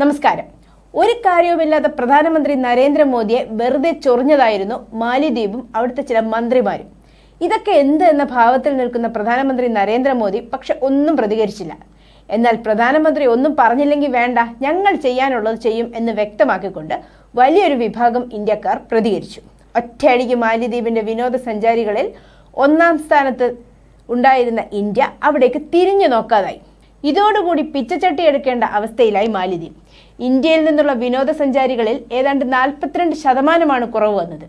നമസ്കാരം. ഒരു കാര്യവുമില്ലാത്ത പ്രധാനമന്ത്രി നരേന്ദ്രമോദിയെ വെറുതെ ചൊറിഞ്ഞതായിരുന്നു മാലിദ്വീപും അവിടുത്തെ ചില മന്ത്രിമാരും. ഇതൊക്കെ എന്ത് എന്ന ഭാവത്തിൽ നിൽക്കുന്ന പ്രധാനമന്ത്രി നരേന്ദ്രമോദി പക്ഷെ ഒന്നും പ്രതികരിച്ചില്ല. എന്നാൽ പ്രധാനമന്ത്രി ഒന്നും പറഞ്ഞില്ലെങ്കിൽ വേണ്ട ഞങ്ങൾ ചെയ്യാനുള്ളത് ചെയ്യും എന്ന് വ്യക്തമാക്കിക്കൊണ്ട് വലിയൊരു വിഭാഗം ഇന്ത്യക്കാർ പ്രതികരിച്ചു. ഒറ്റയടിക്ക് മാലിദ്വീപിന്റെ വിനോദസഞ്ചാരികളിൽ ഒന്നാം സ്ഥാനത്ത് ഉണ്ടായിരുന്ന ഇന്ത്യ അവിടേക്ക് തിരിഞ്ഞു നോക്കാതായി. ഇതോടുകൂടി പിച്ചച്ചട്ടി എടുക്കേണ്ട അവസ്ഥയിലായി മാലിദ്വീപ് ഇന്ത്യയിൽ നിന്നുള്ള വിനോദസഞ്ചാരികളിൽ ഏതാണ്ട് നാൽപ്പത്തിരണ്ട് ശതമാനമാണ് കുറവ് വന്നത്.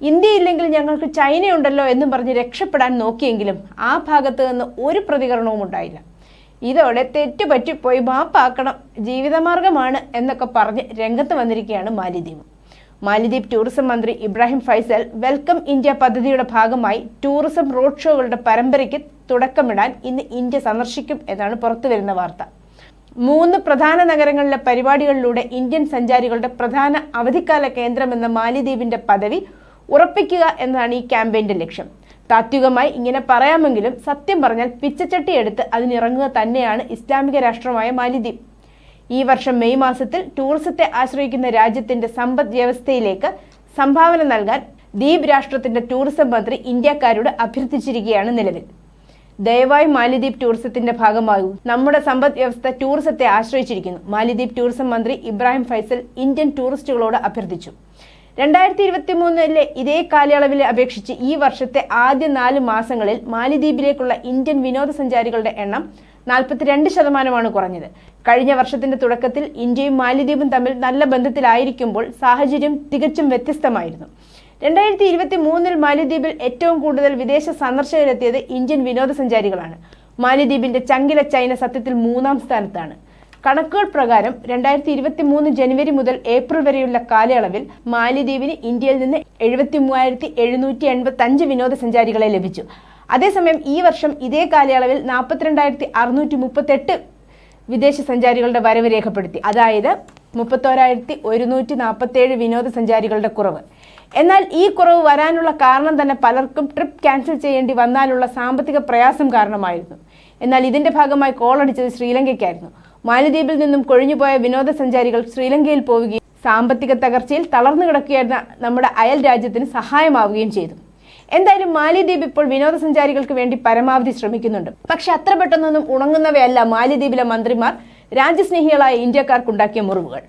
ഇന്ത്യയില്ലെങ്കിൽ ഞങ്ങൾക്ക് ചൈനയുണ്ടല്ലോ എന്നും പറഞ്ഞ് രക്ഷപ്പെടാൻ നോക്കിയെങ്കിലും ആ ഭാഗത്ത് നിന്ന് ഒരു പ്രതികരണവും ഉണ്ടായില്ല. ഇതോടെ തെറ്റുപറ്റിപ്പോയി മാപ്പാക്കണം ജീവിതമാർഗമാണ് എന്നൊക്കെ പറഞ്ഞ് രംഗത്ത് വന്നിരിക്കുകയാണ് മാലിദ്വീപ് മാലിദ്വീപ് ടൂറിസം മന്ത്രി ഇബ്രാഹിം ഫൈസൽ വെൽക്കം ഇന്ത്യ പദ്ധതിയുടെ ഭാഗമായി ടൂറിസം റോഡ് ഷോകളുടെ പരമ്പരയ്ക്ക് തുടക്കമിടാൻ ഇന്ന് ഇന്ത്യ സന്ദർശിക്കും എന്നാണ് പുറത്തുവരുന്ന വാർത്ത. മൂന്ന് പ്രധാന നഗരങ്ങളിലെ പരിപാടികളിലൂടെ ഇന്ത്യൻ സഞ്ചാരികളുടെ പ്രധാന അവധിക്കാല കേന്ദ്രമെന്ന മാലിദ്വീപിന്റെ പദവി ഉറപ്പിക്കുക എന്നതാണ് ഈ ക്യാമ്പയിന്റെ ലക്ഷ്യം. താത്വികമായി ഇങ്ങനെ പറയാമെങ്കിലും സത്യം പറഞ്ഞാൽ പിച്ചച്ചട്ടി എടുത്ത് അതിനിറങ്ങുക തന്നെയാണ് ഇസ്ലാമിക രാഷ്ട്രമായ മാലിദ്വീപ്. ഈ വർഷം മെയ് മാസത്തിൽ ടൂറിസത്തെ ആശ്രയിക്കുന്ന രാജ്യത്തിന്റെ സമ്പദ് വ്യവസ്ഥയിലേക്ക് സംഭാവന നൽകാൻ ദ്വീപ് രാഷ്ട്രത്തിന്റെ ടൂറിസം മന്ത്രി ഇന്ത്യക്കാരോട് അഭ്യർത്ഥിച്ചിരിക്കുകയാണ് നിലവിൽ. ദയവായി മാലിദ്വീപ് ടൂറിസത്തിന്റെ ഭാഗമാകൂ. നമ്മുടെ സമ്പദ് വ്യവസ്ഥ ടൂറിസത്തെ ആശ്രയിച്ചിരിക്കുന്നു. മാലിദ്വീപ് ടൂറിസം മന്ത്രി ഇബ്രാഹിം ഫൈസൽ ഇന്ത്യൻ ടൂറിസ്റ്റുകളോട് അഭ്യർത്ഥിച്ചു. രണ്ടായിരത്തി ഇരുപത്തി മൂന്നിലെ ഇതേ കാലയളവിലെ അപേക്ഷിച്ച് ഈ വർഷത്തെ ആദ്യ നാല് മാസങ്ങളിൽ മാലിദ്വീപിലേക്കുള്ള ഇന്ത്യൻ വിനോദസഞ്ചാരികളുടെ എണ്ണം നാൽപ്പത്തിരണ്ട് ശതമാനമാണ് കുറഞ്ഞത്. കഴിഞ്ഞ വർഷത്തിന്റെ തുടക്കത്തിൽ ഇന്ത്യയും മാലിദ്വീപും തമ്മിൽ നല്ല ബന്ധത്തിലായിരിക്കുമ്പോൾ സാഹചര്യം തികച്ചും വ്യത്യസ്തമായിരുന്നു. രണ്ടായിരത്തി ഇരുപത്തി മൂന്നിൽ മാലിദ്വീപിൽ ഏറ്റവും കൂടുതൽ വിദേശ സന്ദർശകരെത്തിയത് ഇന്ത്യൻ വിനോദസഞ്ചാരികളാണ്. മാലിദ്വീപിന്റെ ചങ്കില ചൈന സത്യത്തിൽ മൂന്നാം സ്ഥാനത്താണ്. കണക്കുകൾ പ്രകാരം രണ്ടായിരത്തി ഇരുപത്തി മൂന്ന് ജനുവരി മുതൽ ഏപ്രിൽ വരെയുള്ള കാലയളവിൽ മാലിദ്വീപിന് ഇന്ത്യയിൽ നിന്ന് എഴുപത്തി മൂവായിരത്തി എഴുന്നൂറ്റി എൺപത്തി അഞ്ച് വിനോദസഞ്ചാരികളെ ലഭിച്ചു. അതേസമയം ഈ വർഷം ഇതേ കാലയളവിൽ നാൽപ്പത്തിരണ്ടായിരത്തി അറുന്നൂറ്റി മുപ്പത്തെട്ട് വിദേശ സഞ്ചാരികളുടെ വരവ് രേഖപ്പെടുത്തി. അതായത് മുപ്പത്തോരായിരത്തി ഒരുന്നൂറ്റി നാൽപ്പത്തേഴ് വിനോദസഞ്ചാരികളുടെ കുറവ്. എന്നാൽ ഈ കുറവ് വരാനുള്ള കാരണം തന്നെ പലർക്കും ട്രിപ്പ് ക്യാൻസൽ ചെയ്യേണ്ടി വന്നാലുള്ള സാമ്പത്തിക പ്രയാസം കാരണമായിരുന്നു. എന്നാൽ ഇതിന്റെ ഭാഗമായി കോളടിച്ചത് ശ്രീലങ്കയ്ക്കായിരുന്നു. മാലിദ്വീപിൽ നിന്നും കൊഴിഞ്ഞുപോയ വിനോദസഞ്ചാരികൾ ശ്രീലങ്കയിൽ പോവുകയും സാമ്പത്തിക തകർച്ചയിൽ തളർന്നു കിടക്കുകയായിരുന്ന നമ്മുടെ അയൽ രാജ്യത്തിന് സഹായമാവുകയും ചെയ്തു. എന്തായാലും മാലിദ്വീപ് ഇപ്പോൾ വിനോദസഞ്ചാരികൾക്ക് വേണ്ടി പരമാവധി ശ്രമിക്കുന്നുണ്ട്. പക്ഷെ അത്ര പെട്ടെന്നൊന്നും ഉണങ്ങുന്നവയല്ല മാലിദ്വീപിലെ മന്ത്രിമാർ രാജ്യസ്നേഹികളായ ഇന്ത്യക്കാർക്കുണ്ടാക്കിയ മുറിവുകൾ.